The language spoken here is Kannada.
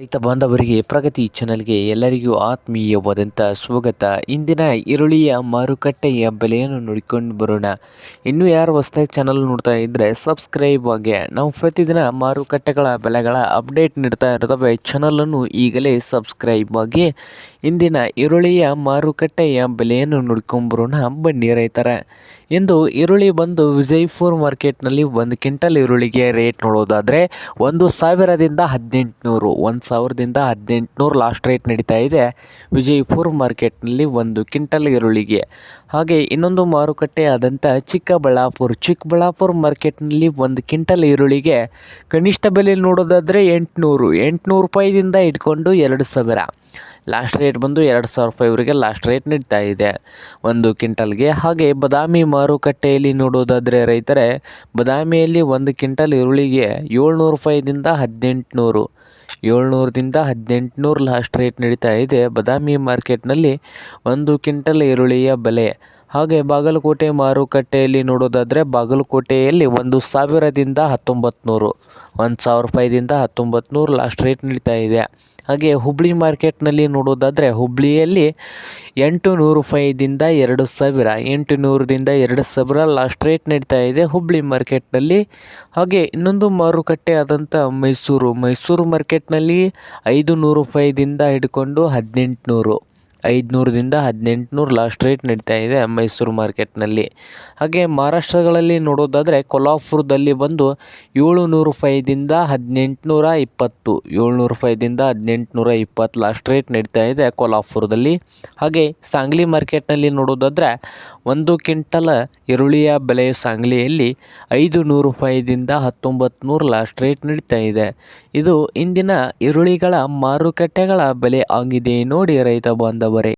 ರೈತ ಬಾಂಧವರಿಗೆ ಪ್ರಗತಿ ಚಾನಲ್ಗೆ ಎಲ್ಲರಿಗೂ ಆತ್ಮೀಯವಾದಂಥ ಸ್ವಾಗತ. ಇಂದಿನ ಈರುಳ್ಳಿಯ ಮಾರುಕಟ್ಟೆಯ ಬೆಲೆಯನ್ನು ನೋಡಿಕೊಂಡು ಬರೋಣ. ಇನ್ನೂ ಯಾರು ಹೊಸ್ದಾಗಿ ಚಾನಲ್ ನೋಡ್ತಾ ಇದ್ದರೆ ಸಬ್ಸ್ಕ್ರೈಬ್ ಆಗಿ. ನಾವು ಪ್ರತಿದಿನ ಮಾರುಕಟ್ಟೆಗಳ ಬೆಲೆಗಳ ಅಪ್ಡೇಟ್ ನೀಡ್ತಾ ಇರ್ತವೆ. ಚಾನಲನ್ನು ಈಗಲೇ ಸಬ್ಸ್ಕ್ರೈಬ್ ಆಗಿ. ಇಂದಿನ ಈರುಳ್ಳಿಯ ಮಾರುಕಟ್ಟೆಯ ಬೆಲೆಯನ್ನು ನೋಡ್ಕೊಂಡು ಬರೋಣ. ಬನ್ನಿ ರೈತರ. ಇಂದು ಈರುಳ್ಳಿ ಬಂದು ವಿಜಯಪುರ ಮಾರ್ಕೆಟ್ನಲ್ಲಿ ಒಂದು ಕ್ವಿಂಟಲ್ ಈರುಳ್ಳಿಗೆ ರೇಟ್ ನೋಡೋದಾದರೆ ಒಂದು ಸಾವಿರದಿಂದ ಹದಿನೆಂಟುನೂರು, ಒಂದು ಸಾವಿರದಿಂದ ಹದಿನೆಂಟುನೂರು ಲಾಸ್ಟ್ ರೇಟ್ ನಡೀತಾ ಇದೆ ವಿಜಯಪುರ ಮಾರ್ಕೆಟ್ನಲ್ಲಿ ಒಂದು ಕ್ವಿಂಟಲ್ ಈರುಳ್ಳಿಗೆ. ಹಾಗೆ ಇನ್ನೊಂದು ಮಾರುಕಟ್ಟೆ ಆದಂಥ ಚಿಕ್ಕಬಳ್ಳಾಪುರ. ಚಿಕ್ಕಬಳ್ಳಾಪುರ ಮಾರ್ಕೆಟ್ನಲ್ಲಿ ಒಂದು ಕ್ವಿಂಟಲ್ ಈರುಳ್ಳಿಗೆ ಕನಿಷ್ಠ ಬೆಲೆ ನೋಡೋದಾದರೆ ಎಂಟುನೂರು ಎಂಟುನೂರು ರೂಪಾಯಿದಿಂದ ಇಟ್ಕೊಂಡು ಎರಡು ಸಾವಿರ. ಲಾಸ್ಟ್ ರೇಟ್ ಬಂದು ಎರಡು ಸಾವಿರ ರೂಪಾಯಿವರೆಗೆ ಲಾಸ್ಟ್ ರೇಟ್ ನೀಡ್ತಾ ಇದೆ. ಒಂದು ಕ್ವಿಂಟಲ್ಗೆ ಹಾಗೆ ಬದಾಮಿ ಮಾರುಕಟ್ಟೆಯಲ್ಲಿ ನೋಡೋದಾದರೆ ರೈತರೇ, ಬದಾಮಿಯಲ್ಲಿ ಒಂದು ಕ್ವಿಂಟಲ್ ಈರುಳ್ಳಿಗೆ ಏಳ್ನೂರು ರೂಪಾಯಿದಿಂದ ಹದಿನೆಂಟುನೂರು. ಏಳ್ನೂರದಿಂದ ಹದಿನೆಂಟುನೂರು ಲಾಸ್ಟ್ ರೇಟ್ ನಡೀತಾ ಇದೆ. ಬಾದಾಮಿ ಮಾರ್ಕೆಟ್ನಲ್ಲಿ ಒಂದು ಕ್ವಿಂಟಲ್ ಈರುಳ್ಳಿಯ ಬೆಲೆ. ಹಾಗೆ ಬಾಗಲಕೋಟೆ ಮಾರುಕಟ್ಟೆಯಲ್ಲಿ ನೋಡೋದಾದರೆ ಬಾಗಲಕೋಟೆಯಲ್ಲಿ ಒಂದು ಸಾವಿರದಿಂದ ಹತ್ತೊಂಬತ್ತು ನೂರು ಒಂದು ಸಾವಿರ ರೂಪಾಯಿದಿಂದ ಹತ್ತೊಂಬತ್ತು ನೂರು ಲಾಸ್ಟ್ ರೇಟ್ ನಡೀತಾ ಇದೆ. ಹಾಗೆ ಹುಬ್ಳಿ ಮಾರ್ಕೆಟ್ನಲ್ಲಿ ನೋಡೋದಾದರೆ ಹುಬ್ಳಿಯಲ್ಲಿ ಎಂಟು ನೂರು ರೂಪಾಯಿದಿಂದ ಎರಡು ಸಾವಿರ ಎಂಟು ನೂರದಿಂದ ಎರಡು ಸಾವಿರ ಲಾಸ್ಟ್ ರೇಟ್ ನಡೀತಾ ಇದೆ ಹುಬ್ಳಿ ಮಾರ್ಕೆಟ್ನಲ್ಲಿ. ಹಾಗೆ ಇನ್ನೊಂದು ಮಾರುಕಟ್ಟೆ ಆದಂಥ ಮೈಸೂರು. ಮೈಸೂರು ಮಾರ್ಕೆಟ್ನಲ್ಲಿ ಐದು ನೂರು ರೂಪಾಯಿದಿಂದ ಹಿಡ್ಕೊಂಡು ಹದಿನೆಂಟು ನೂರು ಐದುನೂರದಿಂದ ಹದಿನೆಂಟುನೂರು ಲಾಸ್ಟ್ ರೇಟ್ ನಡೀತಾ ಇದೆ ಮೈಸೂರು ಮಾರ್ಕೆಟ್ನಲ್ಲಿ. ಹಾಗೆ ಮಹಾರಾಷ್ಟ್ರಗಳಲ್ಲಿ ನೋಡೋದಾದರೆ ಕೊಲ್ಹಾಪುರದಲ್ಲಿ ಬಂದು ಏಳು ನೂರು ರೂಪಾಯಿದಿಂದ ಹದಿನೆಂಟುನೂರ ಇಪ್ಪತ್ತು, ಏಳ್ನೂರು ರೂಪಾಯಿದಿಂದ ಹದಿನೆಂಟುನೂರ ಇಪ್ಪತ್ತು ಲಾಸ್ಟ್ ರೇಟ್ ನಡೀತಾ ಇದೆ ಕೊಲ್ಹಾಪುರದಲ್ಲಿ. ಹಾಗೆ ಸಾಂಗ್ಲಿ ಮಾರ್ಕೆಟ್ನಲ್ಲಿ ನೋಡೋದಾದರೆ ಒಂದು ಕ್ವಿಂಟಲ ಈರುಳ್ಳಿಯ ಬೆಲೆ ಸಾಂಗ್ಲಿಯಲ್ಲಿ ಐದು ನೂರು ರೂಪಾಯಿದಿಂದ ಹತ್ತೊಂಬತ್ತು ನೂರು ಲಾಸ್ಟ್ ರೇಟ್ ನಡೀತಾ ಇದೆ. ಇದು ಇಂದಿನ ಈರುಳ್ಳಿಗಳ ಮಾರುಕಟ್ಟೆಗಳ ಬೆಲೆ ಆಗಿದೆ ನೋಡಿ ರೈತ ಬಾಂಧವರೇ.